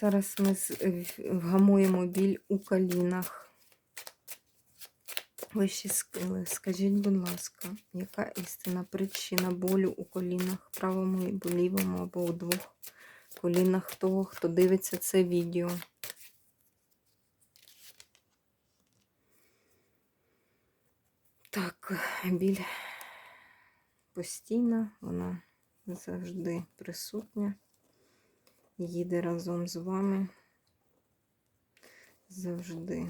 Зараз ми е, вгамуємо біль у колінах. Вищі скили, скажіть, будь ласка, яка істинна причина болю у колінах, правому і лівому або у двох колінах того, хто дивиться це відео? Так, біль постійна, вона завжди присутня, їде разом з вами завжди.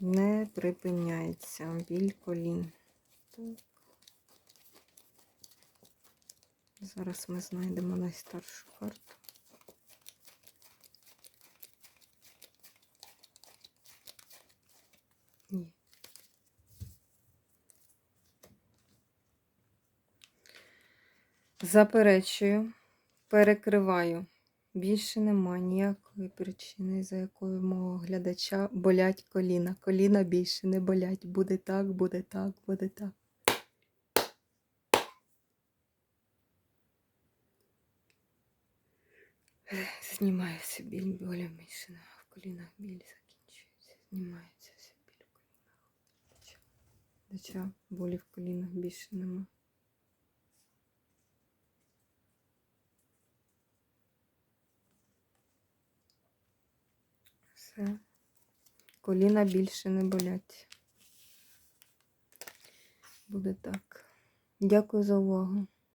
Не припиняється біль колін. Так. Зараз ми знайдемо найстаршу карту. Ні. Заперечую, перекриваю. Більше нема ніякої причини, за якою мого глядача болять коліна. Коліна більше не болять. Буде так, буде так, буде так. Знімається біль, боля нема. В колінах біль закінчується. Знімається вся біль в колінах. Глядача болі в колінах більше нема. Все. Коліна більше не болять. Буде так. Дякую за увагу.